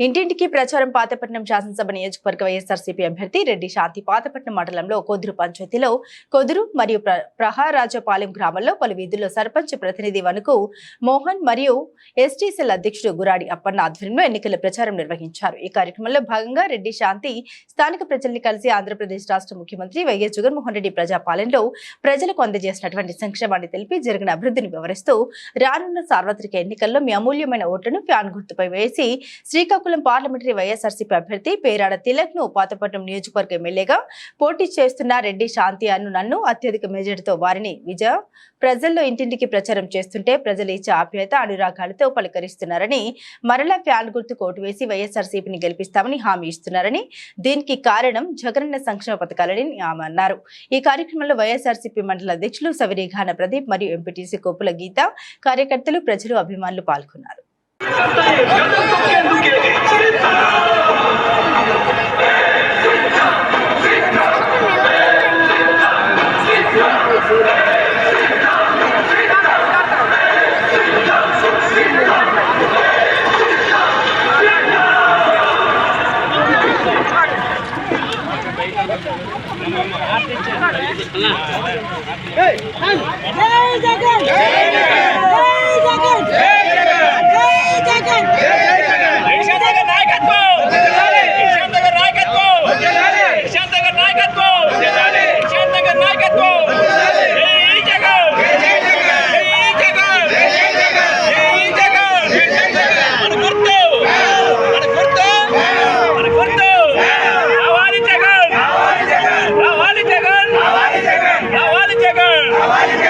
ఇంటింటికి ప్రచారం పాతపట్నం శాసనసభ నియోజకవర్గ వైఎస్ఆర్సీపీ అభ్యర్థి రెడ్డి శాంతి పాతపట్నం మండలంలో కొదురు పంచాయతీలో కొదురు మరియు ప్ర- ప్రహారాజపాలెం గ్రామంలో పలు వీధుల్లో సర్పంచ్ ప్రతినిధి వనుకు మోహన్ మరియు ఎస్టీసీఎల్ అధ్యక్షుడు గురాడి అప్పన్న ఆధ్వర్యంలో ఎన్నికల ప్రచారం నిర్వహించారు. ఈ కార్యక్రమంలో భాగంగా రెడ్డి శాంతి స్థానిక ప్రజల్ని కలిసి ఆంధ్రప్రదేశ్ రాష్ట్ర ముఖ్యమంత్రి వైఎస్ జగన్మోహన్ రెడ్డి ప్రజాపాలనలో ప్రజలకు అందజేసినటువంటి సంక్షేమాన్ని తెలిపి జరిగిన అభివృద్ధిని వివరిస్తూ రానున్న సార్వత్రిక ఎన్నికల్లో మీ అమూల్యమైన ఓట్లను ఫ్యాన్ గుర్తుపై వేసి శ్రీకాకుళం పార్లమెంటరీ వైఎస్ఆర్సీపీ అభ్యర్థి పేరాడ తిలక్ను పాతపట్నం నియోజకవర్గ ఎమ్మెల్యేగా పోటీ చేస్తున్న రెడ్డి శాంతి అను నన్ను అత్యధిక మెజార్టీతో వారిని విజయ ప్రజల్లో ఇంటింటికి ప్రచారం చేస్తుంటే ప్రజలు ఇచ్చే ఆప్యాయత అనురాగాలతో పలకరిస్తున్నారని మరలా ఫ్యాన్ గుర్తు కోటు వేసి వైఎస్ఆర్సీపీని గెలిపిస్తామని హామీ ఇస్తున్నారని దీనికి కారణం జగనన్న సంక్షేమ పథకాలని ఆమె అన్నారు. ఈ కార్యక్రమంలో వైఎస్ఆర్సీపీ మండల అధ్యక్షులు సవిరేఘాన ప్రదీప్ మరియు ఎంపీటీసీ కోపుల గీత కార్యకర్తలు ప్రజలు అభిమానులు పాల్గొన్నారు. జై జగన్ జై జగన్ జై జగన్ నిశాంతగర్ నాయకత్వం నిశాంతగర్ నాయకత్వం నిశాంతగర్ నాయకత్వం నిశాంతగర్ నాయకత్వం జై జగన్ జై జగన్ జై జగన్ మన గుర్తు మన గుర్తు మన గుర్తు రావాలి జగన్ రావాలి జగన్ రావాలి జగన్ జై జగన్ మనందరూ ఆశిస్తుంటారు జగన్ గారిని గెలిపించాలి రెండు సార్లు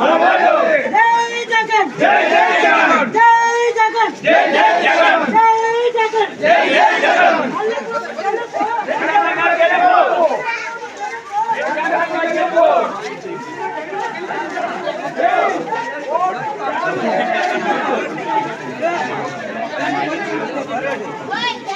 మన వాళ్ళు Wait!